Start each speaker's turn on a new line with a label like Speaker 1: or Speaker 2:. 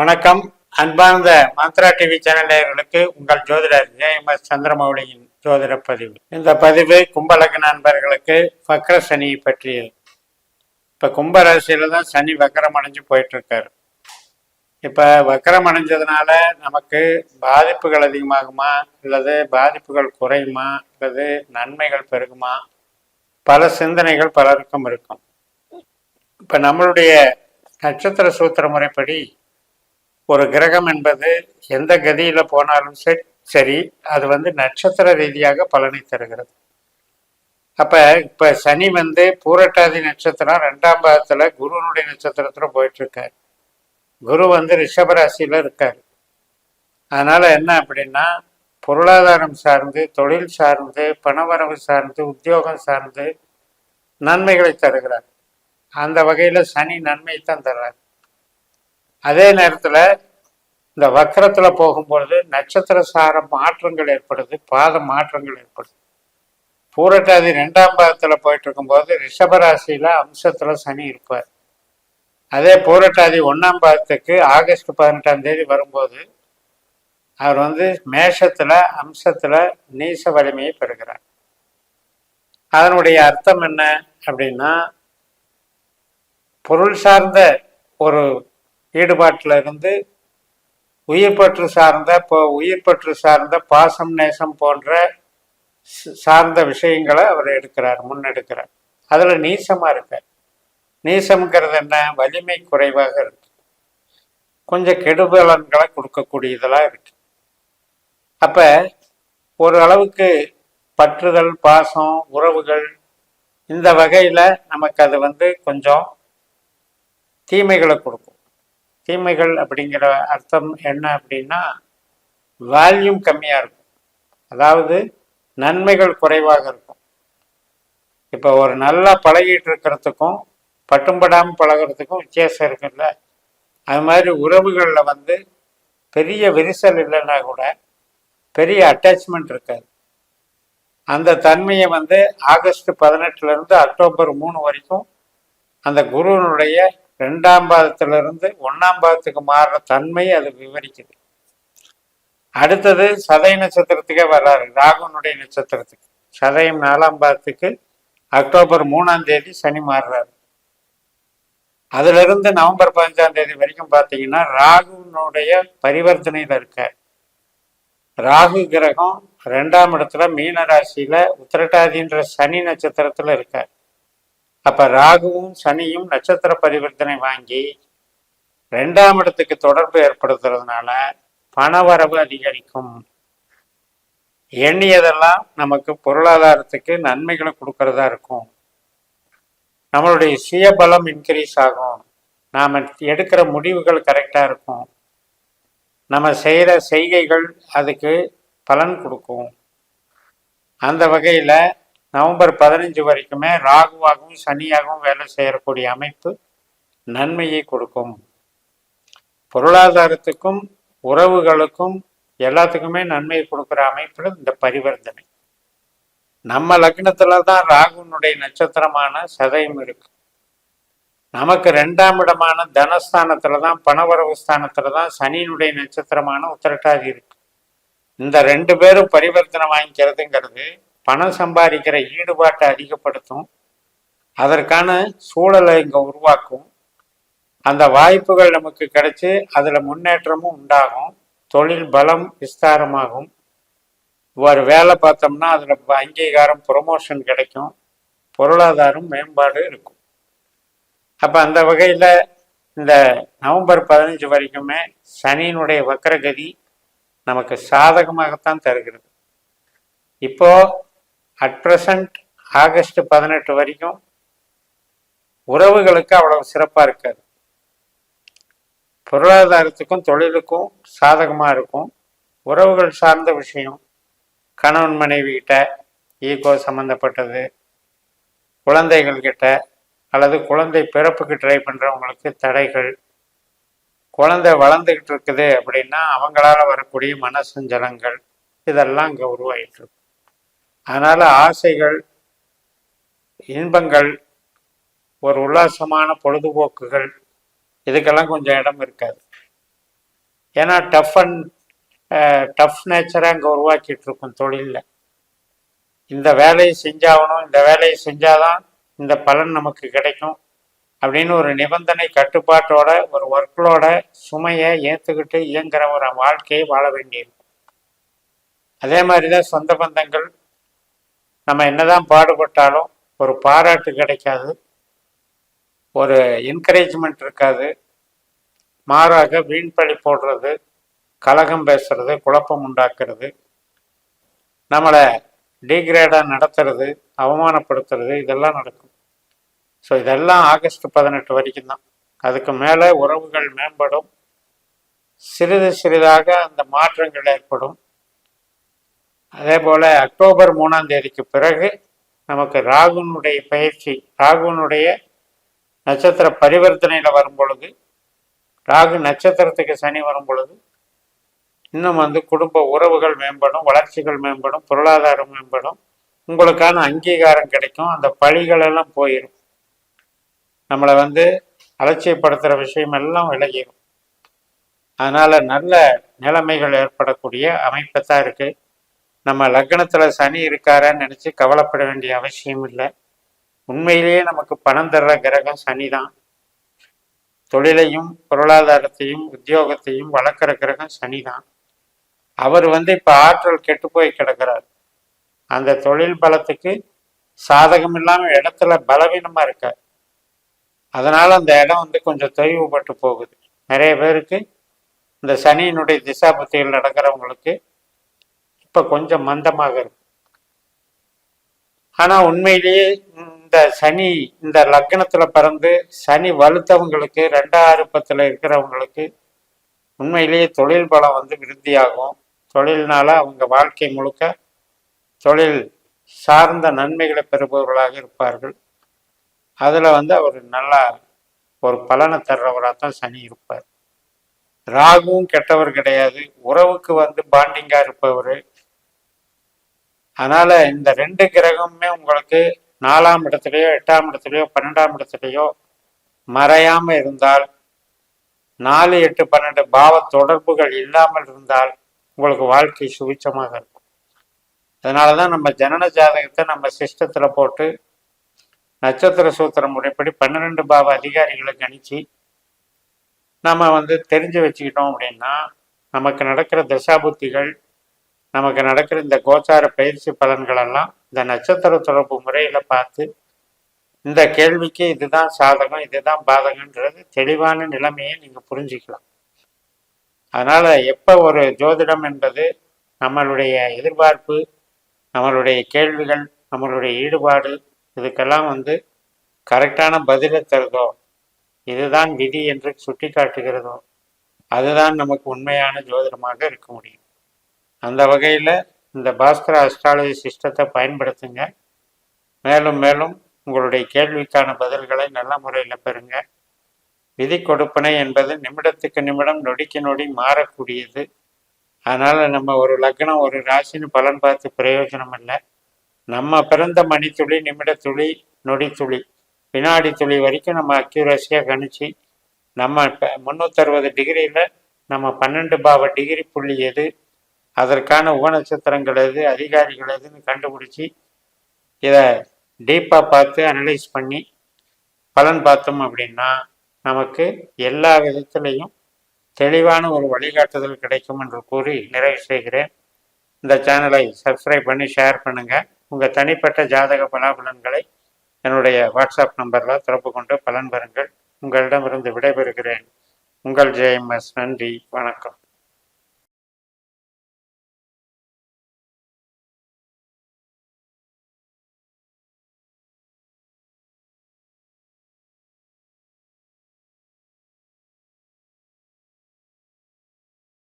Speaker 1: வணக்கம். அன்பார்ந்த Mantra TV channel உங்கள் ஜோதிடர் ஜேஎம்எஸ் சந்திரமௌலியின் ஜோதிட பதிவு. இந்த பதிவு கும்பலக்ன நண்பர்களுக்கு வக்ர சனியை பற்றியது. இப்போ கும்பராசியில தான் சனி வக்கரம் அடைஞ்சு போயிட்டு இருக்காரு இப்போ வக்கரம் அடைஞ்சதுனால நமக்கு பாதிப்புகள் அதிகமாகுமா? அல்லது பாதிப்புகள் குறையுமா? அல்லது நன்மைகள் பெருகுமா? பல சிந்தனைகள் பலருக்கும் இருக்கும். இப்போ நம்மளுடைய நட்சத்திர சூத்திர முறைப்படி ஒரு கிரகம் என்பது எந்த கதியில போனாலும் சரி சரி அது வந்து நட்சத்திர ரீதியாக பலனை தருகிறது. அப்ப இப்ப சனி வந்து பூரட்டாதி நட்சத்திரம் ரெண்டாம் பாகத்துல குருவனுடைய நட்சத்திரத்துல போயிட்டு இருக்காரு குரு வந்து ரிஷபராசியில இருக்காரு. அதனால என்ன அப்படின்னா பொருளாதாரம் சார்ந்து தொழில் சார்ந்து பணவரவு சார்ந்து உத்தியோகம் சார்ந்து நன்மைகளை தருகிறார். அந்த வகையில சனி நன்மை தான் தர்றார். அதே நேரத்தில் இந்த வக்கரத்தில் போகும்பொழுது நட்சத்திர சார மாற்றங்கள் ஏற்படுது பாத மாற்றங்கள் ஏற்படுது. பூரட்டாதி ரெண்டாம் பாதத்தில் போயிட்டு இருக்கும்போது ரிஷபராசியில் அம்சத்தில் சனி இருப்பார். அதே பூரட்டாதி ஒன்றாம் பாதத்துக்கு ஆகஸ்ட் பதினெட்டாம் தேதி வரும்போது அவர் வந்து மேஷத்தில் அம்சத்தில் நீச வலிமையை பெறுகிறார். அதனுடைய அர்த்தம் என்ன அப்படின்னா பொருள் சார்ந்த ஒரு ஈடுபாட்டில் இருந்து உயிர் பற்று சார்ந்த இப்போ உயிர் பற்று சார்ந்த பாசம் நேசம் போன்ற சார்ந்த விஷயங்களை அவர் எடுக்கிறார் முன்னெடுக்கிறார். அதில் நீசமாக இருக்கார். நீசம்ங்கிறது என்ன? வலிமை குறைவாக இருக்கு. கொஞ்சம் கெடுபலன்களை கொடுக்கக்கூடியதெல்லாம் இருக்கு. அப்போ ஒரு அளவுக்கு பற்றுதல் பாசம் உறவுகள் இந்த வகையில் நமக்கு அது வந்து கொஞ்சம் தீமைகளை கொடுக்கும். தீமைகள் அப்படிங்கிற அர்த்தம் என்ன அப்படின்னா வால்யூம் கம்மியா இருக்கும். அதாவது நன்மைகள் குறைவாக இருக்கும். இப்போ ஒரு நல்லா பழகிட்டு இருக்கிறதுக்கும் பட்டும்படாமல் பழகுறதுக்கும் வித்தியாசம் இருக்குல்ல? அது மாதிரி உறவுகளில் வந்து பெரிய விரிசல் இல்லைன்னா கூட பெரிய அட்டாச்மெண்ட் இருக்காது. அந்த தன்மையை வந்து ஆகஸ்ட் பதினெட்டுல இருந்து அக்டோபர் மூணு வரைக்கும் அந்த குருவினுடைய ரெண்டாம் பாதத்துல இருந்து ஒன்னாம் பாதத்துக்கு மாறுற தன்மையை அது விவரிக்குது. அடுத்தது சதய நட்சத்திரத்துக்கே வர்றாரு ராகுனுடைய நட்சத்திரத்துக்கு. சதயம் நாலாம் பாதத்துக்கு அக்டோபர் மூணாம் தேதி சனி மாறுறாரு. அதுல இருந்து நவம்பர் பதினஞ்சாம் தேதி வரைக்கும் பார்த்தீங்கன்னா ராகுனுடைய பரிவர்த்தனையில இருக்கார். ராகு கிரகம் ரெண்டாம் இடத்துல மீன ராசியில உத்திரட்டாதின்ற சனி நட்சத்திரத்துல இருக்கார். அப்ப ராகுவும் சனியும் நட்சத்திர பரிவர்த்தனை வாங்கி ரெண்டாம் இடத்துக்கு தொடர்பு ஏற்படுத்துறதுனால பணவரவு அதிகரிக்கும். எண்ணியதெல்லாம் நமக்கு பொருளாதாரத்துக்கு நன்மைகளை கொடுக்கறதா இருக்கும். நம்மளுடைய சுயபலம் இன்க்ரீஸ் ஆகும். நாம் எடுக்கிற முடிவுகள் கரெக்டாக இருக்கும். நம்ம செய்கிற செய்கைகள் அதுக்கு பலன் கொடுக்கும். அந்த வகையில் நவம்பர் பதினஞ்சு வரைக்குமே ராகுவாகவும் சனியாகவும் வேலை செய்யக்கூடிய அமைப்பு நன்மையை கொடுக்கும். பொருளாதாரத்துக்கும் உறவுகளுக்கும் எல்லாத்துக்குமே நன்மையை கொடுக்குற அமைப்புல இந்த பரிவர்த்தனை. நம்ம லக்னத்துல தான் ராகுனுடைய நட்சத்திரமான சதயம் இருக்கு. நமக்கு ரெண்டாம் இடமான தனஸ்தானத்துல தான் பணவரவு ஸ்தானத்துல தான் சனியினுடைய நட்சத்திரமான உத்திரட்டாதி இருக்கு. இந்த ரெண்டு பேரும் பரிவர்த்தனை வாங்கிக்கிறதுங்கிறது பணம் சம்பாதிக்கிற ஈடுபாட்டை அதிகப்படுத்தும். அதற்கான சூழலை இங்கே உருவாக்கும். அந்த வாய்ப்புகள் நமக்கு கிடைச்சி அதில் முன்னேற்றமும் உண்டாகும். தொழில் பலம் விஸ்தாரமாகும். ஒரு வேலை பார்த்தோம்னா அதில் அங்கீகாரம் ப்ரொமோஷன் கிடைக்கும். பொருளாதாரம் மேம்பாடு இருக்கும். அப்போ அந்த வகையில் இந்த நவம்பர் பதினஞ்சு வரைக்குமே சனியினுடைய வக்கரகதி நமக்கு சாதகமாகத்தான் தருகிறது. இப்போது அட் ப்ரெசண்ட் ஆகஸ்ட் பதினெட்டு வரைக்கும் உறவுகளுக்கு அவ்வளவு சிறப்பாக இருக்காது. பொருளாதாரத்துக்கும் தொழிலுக்கும் சாதகமாக இருக்கும். உறவுகள் சார்ந்த விஷயம் கணவன் மனைவி கிட்ட ஈகோ சம்பந்தப்பட்டது குழந்தைகள் கிட்ட அல்லது குழந்தை பிறப்புக்கு ட்ரை பண்ணுறவங்களுக்கு தடைகள் குழந்தை வளர்ந்துக்கிட்டு இருக்குது அப்படின்னா அவங்களால வரக்கூடிய மனசஞ்சலங்கள் இதெல்லாம் அங்கே உருவாகிட்டு இருக்கும் அதனால் ஆசைகள் இன்பங்கள் ஒரு உல்லாசமான பொழுதுபோக்குகள் இதுக்கெல்லாம் கொஞ்சம் இடம் இருக்காது. ஏன்னா டஃப் அண்ட் டஃப் நேச்சராக அங்கே உருவாக்கிட்டு இருக்கும் தொழிலில். இந்த வேலையை செஞ்சாகணும் இந்த வேலையை செஞ்சாதான் இந்த பலன் நமக்கு கிடைக்கும் அப்படின்னு ஒரு நிபந்தனை கட்டுப்பாட்டோட ஒரு ஒர்க்லோட சுமையை ஏற்றுக்கிட்டு இயங்குற ஒரு வாழ்க்கையை வாழ வேண்டியிருக்கும். அதே மாதிரி தான் சொந்த பந்தங்கள் நம்ம என்னதான் பாடுபட்டாலும் ஒரு பாராட்டு கிடைக்காது. ஒரு என்கரேஜ்மெண்ட் இருக்காது. மாறாக வீண்பழி போடுறது கலகம் பேசுறது குழப்பம் உண்டாக்குறது நம்மளை டீக்ரேடாக நடத்துறது அவமானப்படுத்துறது இதெல்லாம் நடக்கும். ஸோ இதெல்லாம் ஆகஸ்ட் பதினெட்டு வரைக்கும் தான் அதுக்கு மேலே உறவுகள் மேம்படும். சிறிது சிறிதாக அந்த மாற்றங்கள் ஏற்படும். அதே போல் அக்டோபர் மூணாம் தேதிக்கு பிறகு நமக்கு ராகுனுடைய பயிற்சி ராகுனுடைய நட்சத்திர பரிவர்த்தனையில் வரும் பொழுது ராகு நட்சத்திரத்துக்கு சனி வரும் பொழுது இன்னும் வந்து குடும்ப உறவுகள் மேம்படும் வளர்ச்சிகள் மேம்படும் பொருளாதாரம் மேம்படும் உங்களுக்கான அங்கீகாரம் கிடைக்கும் அந்த பழிகளெல்லாம் போயிடும் நம்மளை வந்து அலட்சியப்படுத்துகிற விஷயம் எல்லாம் விலகிடும் அதனால் நல்ல நிலைமைகள் ஏற்படக்கூடிய அமைப்பு தான் இருக்குது நம்ம லக்னத்தில் சனி இருக்காரான்னு நினச்சி கவலைப்பட வேண்டிய அவசியம் இல்லை. உண்மையிலேயே நமக்கு பணம் தர்ற கிரகம் சனி தான் தொழிலையும் பொருளாதாரத்தையும் உத்தியோகத்தையும் வளர்க்குற கிரகம் சனி தான் அவர் வந்து இப்போ ஆற்றல் கெட்டு போய் கிடக்கிறார். அந்த தொழில் பலத்துக்கு சாதகம் இல்லாமல் இடத்துல பலவீனமாக இருக்கார். அதனால் அந்த இடம் வந்து கொஞ்சம் தொய்வுபட்டு போகுது. நிறைய பேருக்கு இந்த சனியினுடைய திசா புத்திகள் நடக்கிறவங்களுக்கு இப்போ கொஞ்சம் மந்தமாக இருக்கு ஆனால் உண்மையிலேயே இந்த சனி இந்த லக்னத்தில் பிறந்து சனி வலுத்தவங்களுக்கு ரெண்டாயிரம் பத்தில் இருக்கிறவங்களுக்கு உண்மையிலேயே தொழில் பலம் வந்து விருத்தியாகும். தொழில்னால அவங்க வாழ்க்கை முழுக்க தொழில் சார்ந்த நன்மைகளை பெறுபவர்களாக இருப்பார்கள். அதில் வந்து அவர் நல்லா ஒரு பலனை தர்றவராக தான் சனி இருப்பார். ராகுவும் கெட்டவர் கிடையாது. உறவுக்கு வந்து பாண்டிங்காக இருப்பவர். அதனால் இந்த ரெண்டு கிரகமுமே உங்களுக்கு நாலாம் இடத்துலையோ எட்டாம் இடத்துலையோ பன்னெண்டாம் இடத்துலையோ மறையாமல் இருந்தால் நாலு எட்டு பன்னெண்டு பாவ தொடர்புகள் இல்லாமல் இருந்தால் உங்களுக்கு வாழ்க்கை சுபிச்சமாக இருக்கும். அதனால தான் நம்ம ஜனன ஜாதகத்தை நம்ம சிஸ்டத்தில் போட்டு நட்சத்திர சூத்திர முறைப்படி பன்னிரெண்டு பாவ அதிகாரிகளை கணிச்சு நம்ம வந்து தெரிஞ்சு வச்சுக்கிட்டோம் அப்படின்னா நமக்கு நடக்கிற தசாபுத்திகள் நமக்கு நடக்கிற இந்த கோச்சார பயிற்சி பலன்களெல்லாம் இந்த நட்சத்திர தொடர்பு முறையில் பார்த்து இந்த கேள்விக்கு இதுதான் சாதகம் இதுதான் பாதகன்றது தெளிவான நிலைமையை நீங்கள் புரிஞ்சுக்கலாம். அதனால் எப்போ ஒரு ஜோதிடம் என்பது நம்மளுடைய எதிர்பார்ப்பு நம்மளுடைய கேள்விகள் நம்மளுடைய ஈடுபாடு இதுக்கெல்லாம் வந்து கரெக்டான பதிலை தருதோ இதுதான் விதி என்று சுட்டி காட்டுகிறதோ அதுதான் நமக்கு உண்மையான ஜோதிடமாக இருக்க முடியும். அந்த வகையில் இந்த பாஸ்கர அஸ்ட்ராலஜி சிஸ்டத்தை பயன்படுத்துங்க. மேலும் மேலும் உங்களுடைய கேள்விக்கான பதில்களை நல்ல முறையில் பெறுங்க. விதி கொடுப்பனை என்பது நிமிடத்துக்கு நிமிடம் நொடிக்கு நொடி மாறக்கூடியது. அதனால் நம்ம ஒரு லக்னம் ஒரு ராசின்னு பலன் பார்த்து பிரயோஜனம் இல்லை. நம்ம பிறந்த மணித்துளி நிமிடத்துளி நொடித்துளி வினாடி துளி வரைக்கும் நம்ம அக்யூரஸியாக கணிச்சு நம்ம இப்போ முந்நூற்றறுபது டிகிரியில் நம்ம பன்னெண்டு பாவ டிகிரி புள்ளி எது அதற்கான உபநட்சத்திரங்கள் எது அதிகாரிகள் எதுன்னு கண்டுபிடிச்சி இதை டீப்பாக பார்த்து அனலைஸ் பண்ணி பலன் பார்த்தோம் அப்படின்னா நமக்கு எல்லா விதத்திலையும் தெளிவான ஒரு வழிகாட்டுதல் கிடைக்கும் என்று கூறி நிறைவு செய்கிறேன். இந்த சேனலை சப்ஸ்கிரைப் பண்ணி ஷேர் பண்ணுங்கள் உங்கள் தனிப்பட்ட ஜாதக பலாபலன்களை என்னுடைய வாட்ஸ்அப் நம்பரில் தொடர்பு கொண்டு பலன் பெறுங்கள். உங்களிடமிருந்து விடைபெறுகிறேன். உங்கள் ஜேஎம்எஸ் நன்றி. வணக்கம்.